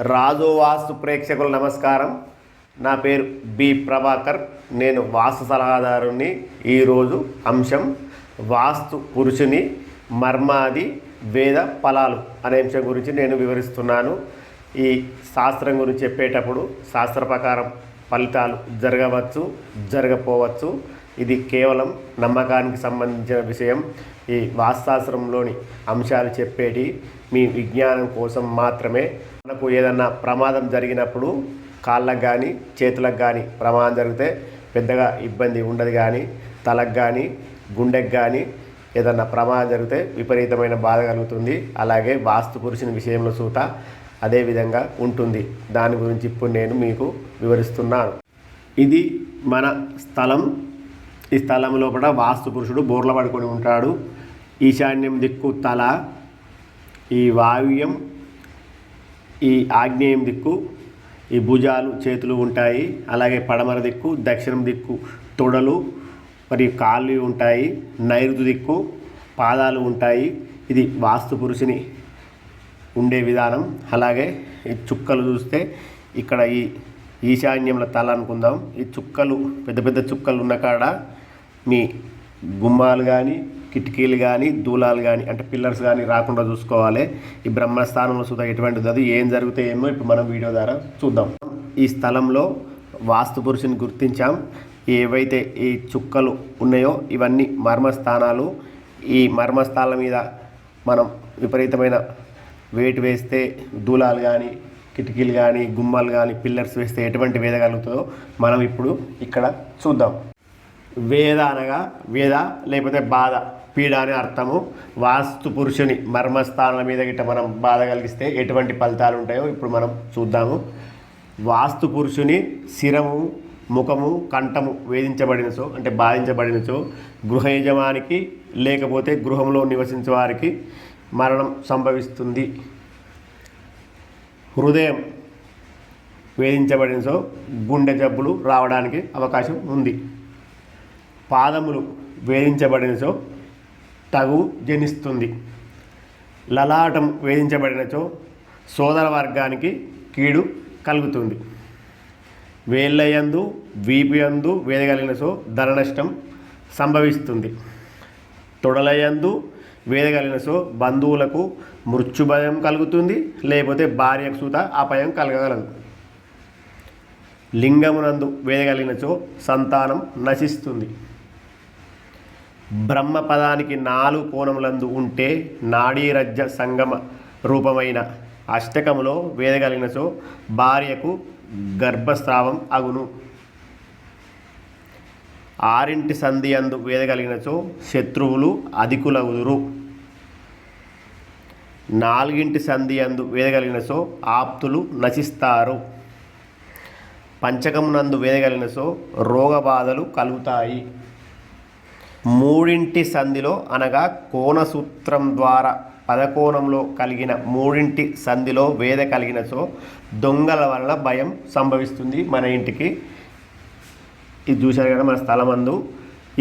రాజు వాస్తు ప్రేక్షకుల నమస్కారం. నా పేరు బి ప్రభాకర్. నేను వాస్తు సలహాదారుని. ఈరోజు అంశం వాస్తు పురుషుని మర్మాది వేద ఫలాలు అనే అంశం గురించి నేను వివరిస్తున్నాను. ఈ శాస్త్రం గురించి చెప్పేటప్పుడు శాస్త్ర ప్రకారం ఫలితాలు జరగవచ్చు జరగపోవచ్చు. ఇది కేవలం నమ్మకానికి సంబంధించిన విషయం. ఈ వాస్తాశ్రంలోని అంశాలు చెప్పేటి మీ విజ్ఞానం కోసం మాత్రమే మనకు ఏదన్నా ప్రమాదం జరిగినప్పుడు కాళ్ళకు కానీ చేతులకు కానీ ప్రమాదం జరిగితే పెద్దగా ఇబ్బంది ఉండదు కానీ తలకు కానీ గుండెకు కానీ ఏదన్నా ప్రమాదం జరిగితే విపరీతమైన బాధ కలుగుతుంది. అలాగే వాస్తు పురుషుని విషయంలో సూట అదే విధంగా ఉంటుంది. దాని గురించి ఇప్పుడు నేను మీకు వివరిస్తున్నాను. ఇది మన స్థలం. ఈ స్థలం లోపల వాస్తు పురుషుడు బోర్ల పడుకొని ఉంటాడు. ఈశాన్యం దిక్కు తల ఈ వాయువ్యం ఈ ఆగ్నేయం దిక్కు ఈ భుజాలు చేతులు ఉంటాయి. అలాగే పడమర దిక్కు దక్షిణం దిక్కు తొడలు మరియు కాళ్ళు ఉంటాయి. నైరుతి దిక్కు పాదాలు ఉంటాయి. ఇది వాస్తు పురుషుని ఉండే విధానం. అలాగే ఈ చుక్కలు చూస్తే ఇక్కడ ఈ ఈశాన్యంలో తల అనుకుందాం. ఈ చుక్కలు పెద్ద పెద్ద చుక్కలు ఉన్న కాడ మీ గుమ్మాలు కానీ కిటికీలు కానీ దూలాలు కానీ అంటే పిల్లర్స్ కానీ రాకుండా చూసుకోవాలి. ఈ బ్రహ్మస్థానంలో సుధా ఎటువంటిది అది ఏం జరుగుతాయేమో ఇప్పుడు మనం వీడియో ద్వారా చూద్దాం. ఈ స్థలంలో వాస్తు పురుషుని గుర్తించాం. ఏవైతే ఈ చుక్కలు ఉన్నాయో ఇవన్నీ మర్మస్థానాలు. ఈ మర్మస్థానాల మీద మనం విపరీతమైన వెయిట్ వేస్తే దూలాలు కానీ కిటికీలు కానీ గుమ్మాలు కానీ పిల్లర్స్ వేస్తే ఎటువంటి వేద కలుగుతుందో మనం ఇప్పుడు ఇక్కడ చూద్దాం. వేద అనగా వేద లేకపోతే బాధ. పీడ అని అర్థము. వాస్తు పురుషుని మర్మస్థానాల మీద గిట్ట మనం బాధ కలిగిస్తే ఎటువంటి ఫలితాలు ఉంటాయో ఇప్పుడు మనం చూద్దాము. వాస్తు పురుషుని శిరము ముఖము కంఠము వేధించబడినచో అంటే బాధించబడినచో గృహ యజమానికి లేకపోతే గృహంలో నివసించే వారికి మరణం సంభవిస్తుంది. హృదయం వేధించబడినచో గుండె జబ్బులు రావడానికి అవకాశం ఉంది. పాదములు వేధించబడినచో తగు జనిస్తుంది. లలాటం వేధించబడినచో సోదర వర్గానికి కీడు కలుగుతుంది. వేళ్ళయందు వీపియందు వేదగలిగినచో ధర నష్టం సంభవిస్తుంది. తొడలయందు వేదగలిగినచో బంధువులకు మృత్యుభయం కలుగుతుంది లేకపోతే భార్యకు సూత అపాయం కలగగలదు. లింగమునందు వేదగలిగినచో సంతానం నశిస్తుంది. బ్రహ్మ పదానికి నాలుగు కోణములందు ఉంటే నాడీరజ్జ సంగమ రూపమైన అష్టకములో వేదగలిగినచో భార్యకు గర్భస్రావం అగును. ఆరింటి సంధి అందు వేదగలిగినచో శత్రువులు అధికులగుదురు. నాలుగింటి సంధి అందు వేదగలిగినచో ఆప్తులు నశిస్తారు. పంచకమునందు వేదగలిగినచో రోగబాధలు కలుగుతాయి. మూడింటి సంధిలో అనగా కోణసూత్రం ద్వారా పదకోణంలో కలిగిన మూడింటి సంధిలో వేద కలిగినచో దొంగల వలన భయం సంభవిస్తుంది మన ఇంటికి. ఇది చూశారు కదా మన స్థలమందు.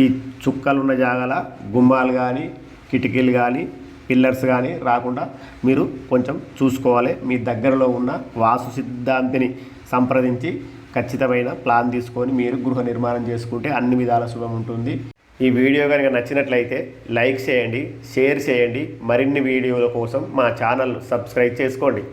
ఈ చుక్కలు ఉన్న జాగాల గుమ్మాలు కానీ కిటికీలు కానీ పిల్లర్స్ కానీ రాకుండా మీరు కొంచెం చూసుకోవాలి. మీ దగ్గరలో ఉన్న వాసు సిద్ధాంతిని సంప్రదించి ఖచ్చితమైన ప్లాన్ తీసుకొని మీరు గృహ నిర్మాణం చేసుకుంటే అన్ని విధాల శుభం ఉంటుంది. ఈ వీడియో కనుక నచ్చినట్లయితే లైక్ చేయండి షేర్ చేయండి. మరిన్ని వీడియోల కోసం మా ఛానల్ సబ్స్క్రైబ్ చేసుకోండి.